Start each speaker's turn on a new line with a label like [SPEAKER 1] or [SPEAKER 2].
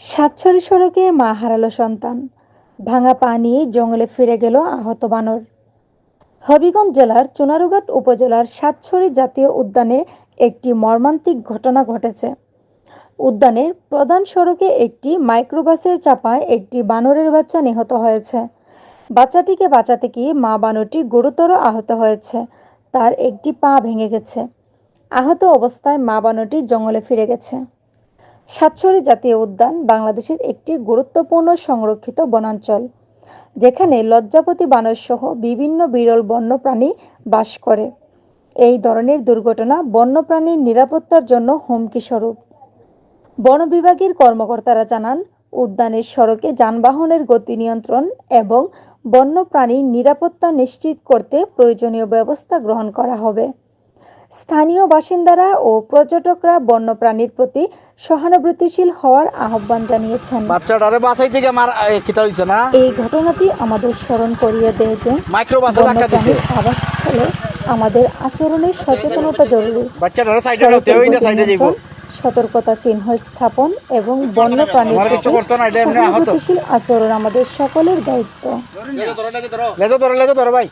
[SPEAKER 1] সাতছড়ি সড়কে মা হারালো সন্তান। ভাঙা পা নিয়ে জঙ্গলে ফিরে গেল আহত বানর। হবিগঞ্জ জেলার চুনারুঘাট উপজেলার সাতছড়ি জাতীয় উদ্যানে একটি মর্মান্তিক ঘটনা ঘটেছে। উদ্যানের প্রধান সড়কে একটি মাইক্রোবাসের চাপায় একটি বানরের বাচ্চা নিহত হয়েছে। বাচ্চাটিকে বাঁচাতে গিয়ে মা বানরটি গুরুতর আহত হয়েছে। তার একটি পা ভেঙে গেছে। আহত অবস্থায় মা বানরটি জঙ্গলে ফিরে গেছে। সাতছড়ি জাতীয় উদ্যান বাংলাদেশের একটি গুরুত্বপূর্ণ সংরক্ষিত বনাঞ্চল, যেখানে লজ্জাপতি বানর সহ বিভিন্ন বিরল বন্যপ্রাণী বাস করে। এই ধরনের দুর্ঘটনা বন্যপ্রাণীর নিরাপত্তার জন্য হুমকি স্বরূপ। বন বিভাগের কর্মকর্তারা জানান, উদ্যানের সড়কে যানবাহনের গতি নিয়ন্ত্রণ এবং বন্যপ্রাণীর নিরাপত্তা নিশ্চিত করতে প্রয়োজনীয় ব্যবস্থা গ্রহণ করা হবে। স্থানীয় বাসিন্দারা ও পর্যটকরা বন্যপ্রাণীর প্রতি সহানুভূতিশীল হওয়ার আহ্বান জানিয়েছেন।
[SPEAKER 2] বাচ্চাটারে বাঁচাই থেকে আমার খিতা হইছে না?
[SPEAKER 1] এই ঘটনাটি আমাদের স্মরণ করিয়ে দেয় যে
[SPEAKER 2] মাইক্রো বাসে ধাক্কা দিছে।
[SPEAKER 1] আবাসস্থলে আমাদের আচরণের সচেতনতা জরুরি।
[SPEAKER 2] বাচ্চাটারে সাইডে হতে ওইটা সাইডে যাইব।
[SPEAKER 1] সতর্কতা চিহ্ন স্থাপন এবং বন্যপ্রাণীর। সহানুভূতিশীল আচরণ আমাদের সকলের দায়িত্ব।
[SPEAKER 2] লেজো ধরো লেজো ধরো ভাই।